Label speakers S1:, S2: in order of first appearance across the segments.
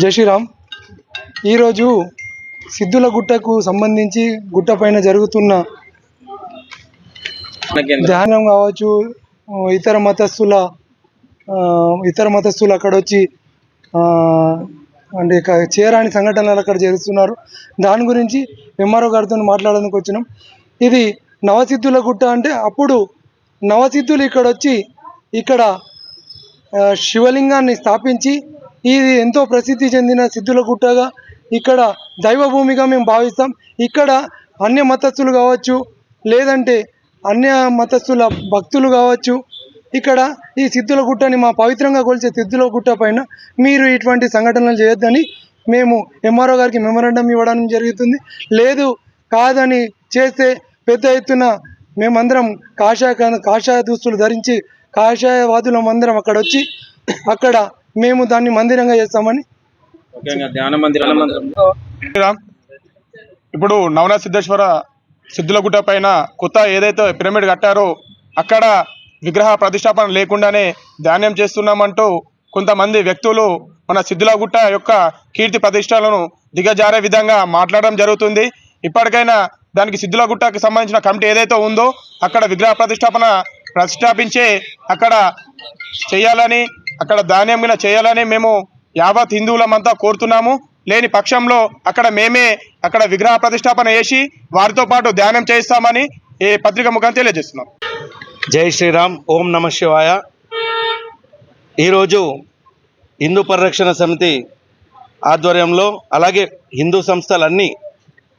S1: జై శ్రీరామ్. ఈరోజు సిద్ధుల గుట్టకు సంబంధించి గుట్ట పైన జరుగుతున్న ధ్యానం కావచ్చు ఇతర మతస్థుల ఇతర మతస్థులు అక్కడ వచ్చి అంటే చేరాని సంఘటనలు అక్కడ చేస్తున్నారు దాని గురించి ఎంఆర్ఓ గారితో మాట్లాడడానికి వచ్చినాం. ఇది నవసిద్ధుల గుట్ట అంటే అప్పుడు నవసిద్ధులు ఇక్కడ వచ్చి ఇక్కడ శివలింగాన్ని స్థాపించి ఇది ఎంతో ప్రసిద్ధి చెందిన సిద్ధుల గుట్టగా ఇక్కడ దైవభూమిగా మేము భావిస్తాం. ఇక్కడ అన్య మతస్థులు కావచ్చు లేదంటే అన్య మతస్థుల భక్తులు కావచ్చు ఇక్కడ ఈ సిద్ధుల గుట్టని మా పవిత్రంగా కొలిచే సిద్ధుల గుట్ట పైన మీరు ఇటువంటి సంఘటనలు చేయొద్దని మేము ఎంఆర్ఓ గారికి మెమరాండం ఇవ్వడం జరుగుతుంది. లేదు కాదని చేస్తే పెద్ద ఎత్తున మేమందరం కాషాయ కాషాయ దుస్తులు ధరించి కాషాయవాదులం అందరం అక్కడ వచ్చి అక్కడ మేము దాన్ని మందిరంగా చేస్తామని.
S2: ధ్యాన
S3: ఇప్పుడు నవనాథ సిద్ధేశ్వర సిద్ధులగుట్ట పైన కొత్త ఏదైతే పిరమిడ్ కట్టారో అక్కడ విగ్రహ ప్రతిష్టాపన లేకుండానే ధాన్యం చేస్తున్నామంటూ కొంతమంది వ్యక్తులు మన సిద్ధులగుట్ట యొక్క కీర్తి ప్రతిష్టలను దిగజారే విధంగా మాట్లాడడం జరుగుతుంది. ఇప్పటికైనా దానికి సిద్ధులగుట్టకు సంబంధించిన కమిటీ ఏదైతే ఉందో అక్కడ విగ్రహ ప్రతిష్టాపన ప్రతిష్టాపించే అక్కడ చేయాలని అక్కడ ధాన్యం చేయాలని మేము యావత్ హిందువులమంతా కోరుతున్నాము. లేని పక్షంలో అక్కడ మేమే అక్కడ విగ్రహ ప్రతిష్టాపన చేసి వారితో పాటు ధ్యానం చేయిస్తామని ఈ పత్రిక ముఖం తెలియజేస్తున్నాం.
S4: జై శ్రీరామ్ ఓం నమ శివాయ. ఈరోజు హిందూ పరిరక్షణ సమితి ఆధ్వర్యంలో అలాగే హిందూ సంస్థలన్నీ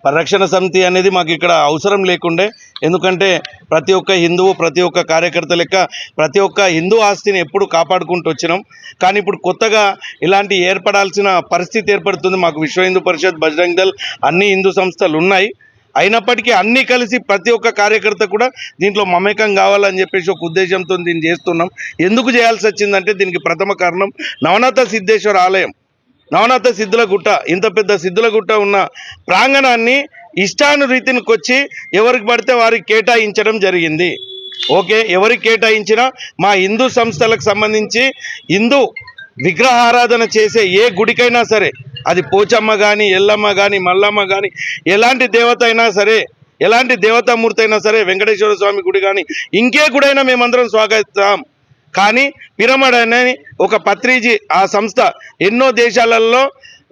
S4: పరిరక్షణ సమితి అనేది మాకు ఇక్కడ అవసరం లేకుండే. ఎందుకంటే ప్రతి ఒక్క హిందువు ప్రతి ఒక్క కార్యకర్త లెక్క ప్రతి ఒక్క హిందూ ఆస్తిని ఎప్పుడు కాపాడుకుంటూ వచ్చినాం. కానీ ఇప్పుడు కొత్తగా ఇలాంటి ఏర్పడాల్సిన పరిస్థితి ఏర్పడుతుంది. మాకు విశ్వ హిందూ పరిషత్ బజరంగ్ దళ్ అన్ని హిందూ సంస్థలు ఉన్నాయి. అయినప్పటికీ అన్నీ కలిసి ప్రతి ఒక్క కార్యకర్త కూడా దీంట్లో మమేకం కావాలని చెప్పేసి ఒక ఉద్దేశంతో దీన్ని చేస్తున్నాం. ఎందుకు చేయాల్సి వచ్చిందంటే దీనికి ప్రథమ కారణం నవనాథ సిద్ధేశ్వర ఆలయం. నవనాథ సిద్ధుల గుట్ట ఇంత పెద్ద సిద్ధుల గుట్ట ఉన్న ప్రాంగణాన్ని ఇష్టానురీతిని కొచ్చి ఎవరికి పడితే వారికి కేటాయించడం జరిగింది. ఓకే ఎవరికి కేటాయించినా మా హిందూ సంస్థలకు సంబంధించి హిందూ విగ్రహారాధన చేసే ఏ గుడికైనా సరే అది పోచమ్మ కానీ ఎల్లమ్మ కానీ మల్లమ్మ కానీ ఎలాంటి దేవత అయినా సరే ఎలాంటి దేవతామూర్తి అయినా సరే వెంకటేశ్వర స్వామి గుడి కానీ ఇంకే గుడైనా మేమందరం స్వాగతిస్తాం. కానీ పిరమిడ్ అనే ఒక పత్రిజీ ఆ సంస్థ ఎన్నో దేశాలలో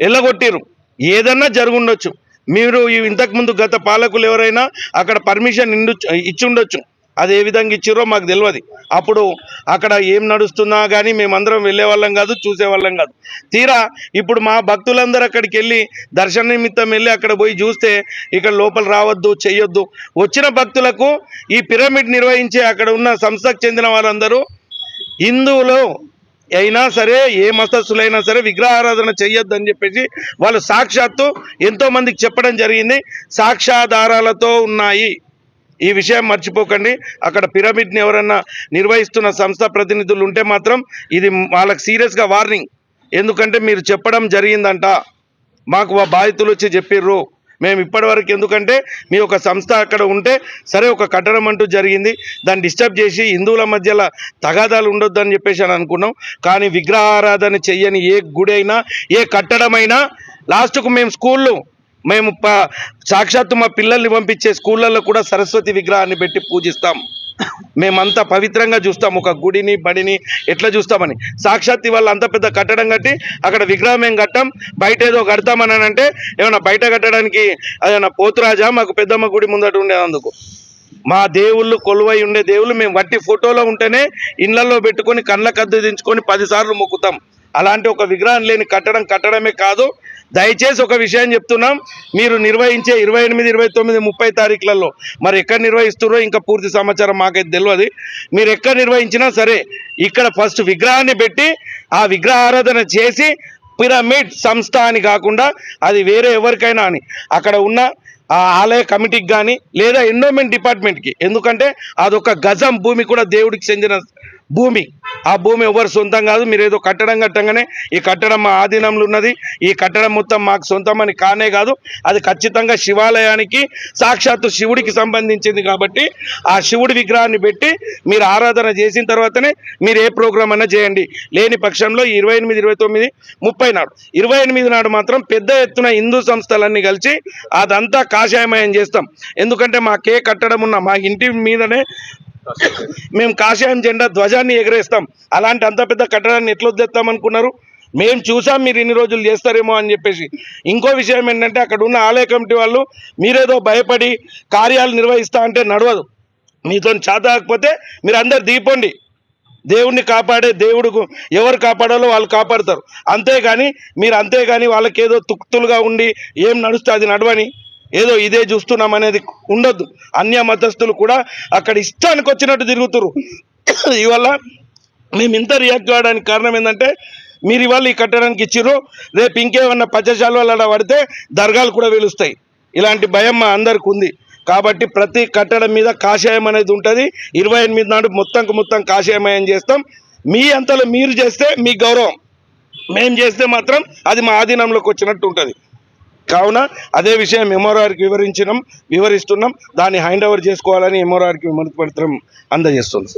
S4: ఎల్లగొట్టిరు. ఏదన్నా జరుగుండొచ్చు. మీరు ఇంతకుముందు గత పాలకులు ఎవరైనా అక్కడ పర్మిషన్ ఇండు ఇచ్చి ఉండొచ్చు అది ఏ విధంగా ఇచ్చిరో మాకు తెలియదు అప్పుడు అక్కడ ఏం నడుస్తున్నా కానీ మేమందరం వెళ్ళే వాళ్ళం కాదు చూసేవాళ్ళం కాదు. తీరా ఇప్పుడు మా భక్తులందరూ అక్కడికి వెళ్ళి దర్శన నిమిత్తం వెళ్ళి అక్కడ పోయి చూస్తే ఇక్కడ లోపల రావద్దు చేయొద్దు వచ్చిన భక్తులకు ఈ పిరమిడ్ నిర్వహించే అక్కడ ఉన్న సంస్థకు చెందిన వారందరూ హిందువులు అయినా సరే ఏ మతస్థులైనా సరే విగ్రహారాధన చేయొద్దు అని చెప్పేసి వాళ్ళు సాక్షాత్తు ఎంతో మందికి చెప్పడం జరిగింది. సాక్ష్యాధారాలతో ఉన్నాయి. ఈ విషయం మర్చిపోకండి. అక్కడ పిరమిడ్ని ఎవరన్నా నిర్వహిస్తున్న సంస్థ ప్రతినిధులు ఉంటే మాత్రం ఇది వాళ్ళకి సీరియస్గా వార్నింగ్. ఎందుకంటే మీరు చెప్పడం జరిగిందంట. మాకు ఆ బాధితులు వచ్చి చెప్పిర్రు. మేము ఇప్పటివరకు ఎందుకంటే మీ ఒక సంస్థ అక్కడ ఉంటే సరే ఒక కట్టడం అంటూ జరిగింది. దాన్ని డిస్టర్బ్ చేసి హిందువుల మధ్యలో తగాదాలు ఉండొద్దు అని చెప్పేసి అని అనుకున్నాం. కానీ విగ్రహారాధన చెయ్యని ఏ గుడి అయినా ఏ కట్టడమైనా లాస్ట్కు మేము స్కూళ్ళు మేము ప సాక్షాత్తు మా పిల్లల్ని పంపించే స్కూళ్ళల్లో కూడా సరస్వతి విగ్రహాన్ని పెట్టి పూజిస్తాం. మేమంతా పవిత్రంగా చూస్తాం. ఒక గుడిని బడిని ఎట్లా చూస్తామని. సాక్షాత్ ఇవాళ అంత పెద్ద కట్టడం కట్టి అక్కడ విగ్రహం ఏం కట్టాం? బయట ఏదో కడతామని అంటే ఏమైనా బయట కట్టడానికి ఏదైనా పోతురాజా? మాకు పెద్దమ్మ గుడి ముందట ఉండేందుకు. మా దేవుళ్ళు కొలువై ఉండే దేవుళ్ళు మేము వట్టి ఫోటోలో ఉంటేనే ఇళ్ళలో పెట్టుకొని కళ్ళ కద్దు దించుకొని పదిసార్లు మొక్కుతాం. అలాంటి ఒక విగ్రహం లేని కట్టడం కట్టడమే కాదు. దయచేసి ఒక విషయం చెప్తున్నాం. మీరు నిర్వహించే ఇరవై ఎనిమిది ఇరవై తొమ్మిది ముప్పై తారీఖులలో మరి ఎక్కడ నిర్వహిస్తున్నారో ఇంకా పూర్తి సమాచారం మాకైతే తెలియదు. మీరు ఎక్కడ నిర్వహించినా సరే ఇక్కడ ఫస్ట్ విగ్రహాన్ని పెట్టి ఆ విగ్రహ ఆరాధన చేసి పిరమిడ్ సంస్థ అని కాకుండా అది వేరే ఎవరికైనా అని అక్కడ ఉన్న ఆ ఆలయ కమిటీకి కానీ లేదా ఎండోమెంట్ డిపార్ట్మెంట్కి. ఎందుకంటే అదొక గజం భూమి కూడా దేవుడికి చెందిన భూమి. ఆ భూమి ఎవరు సొంతం కాదు మీరు ఏదో కట్టడం కట్టంగానే ఈ కట్టడం మా ఆధీనంలో ఉన్నది. ఈ కట్టడం మొత్తం మాకు సొంతం అని కానే కాదు. అది ఖచ్చితంగా శివాలయానికి సాక్షాత్తు శివుడికి సంబంధించింది కాబట్టి ఆ శివుడి విగ్రహాన్ని పెట్టి మీరు ఆరాధన చేసిన తర్వాతనే మీరు ఏ ప్రోగ్రాం అన్నా చేయండి. లేని పక్షంలో ఇరవై ఎనిమిది ఇరవై తొమ్మిది ముప్పై నాడు. ఇరవై ఎనిమిది నాడు మాత్రం పెద్ద ఎత్తున హిందూ సంస్థలన్నీ కలిసి అదంతా కాషాయమయం చేస్తాం. ఎందుకంటే మాకే కట్టడం ఉన్న మా ఇంటి మీదనే మేము కాషాయం జెండా ధ్వజాన్ని ఎగరేస్తాం. అలాంటి అంత పెద్ద కట్టడాన్ని ఎట్లా అనుకున్నారు మేము చూసాం మీరు ఇన్ని రోజులు చేస్తారేమో అని చెప్పేసి. ఇంకో విషయం ఏంటంటే అక్కడ ఉన్న ఆలయ కమిటీ వాళ్ళు మీరేదో భయపడి కార్యాలు నిర్వహిస్తా అంటే నడవదు. మీతో చేత కాకపోతే మీరు అందరు దీపండి దేవుణ్ణి కాపాడే దేవుడు ఎవరు కాపాడాలో వాళ్ళు కాపాడతారు. అంతేగాని మీరు అంతేగాని వాళ్ళకి ఏదో తుక్తులుగా ఉండి ఏం నడుస్తుంది నడవని ఏదో ఇదే చూస్తున్నాం అనేది ఉండొద్దు అన్య మతస్థులు కూడా అక్కడ ఇష్టానికి వచ్చినట్టు తిరుగుతురు. ఇవల్ల మేము ఇంత రియాక్ట్ కావడానికి కారణం ఏంటంటే మీరు ఇవాళ ఈ కట్టడానికి ఇచ్చిర్రు రేపు ఇంకేమన్నా పచ్చశాల పడితే దర్గాలు కూడా వెలుస్తాయి ఇలాంటి భయం మా అందరికి ఉంది. కాబట్టి ప్రతి కట్టడం మీద కాషాయం అనేది ఉంటుంది. ఇరవై ఎనిమిది నాడు మొత్తంకు మొత్తం కాషాయమయం చేస్తాం. మీ అంతలో మీరు చేస్తే మీ గౌరవం. మేము చేస్తే మాత్రం అది మా ఆధీనంలోకి వచ్చినట్టు ఉంటుంది. కావున అదే విషయం ఎంఆర్ఆర్కి వివరించినాం వివరిస్తున్నాం. దాన్ని హ్యాండ్ ఓవర్ చేసుకోవాలని ఎంఆర్ఆర్కి విమతి పత్రం అందజేస్తుంది.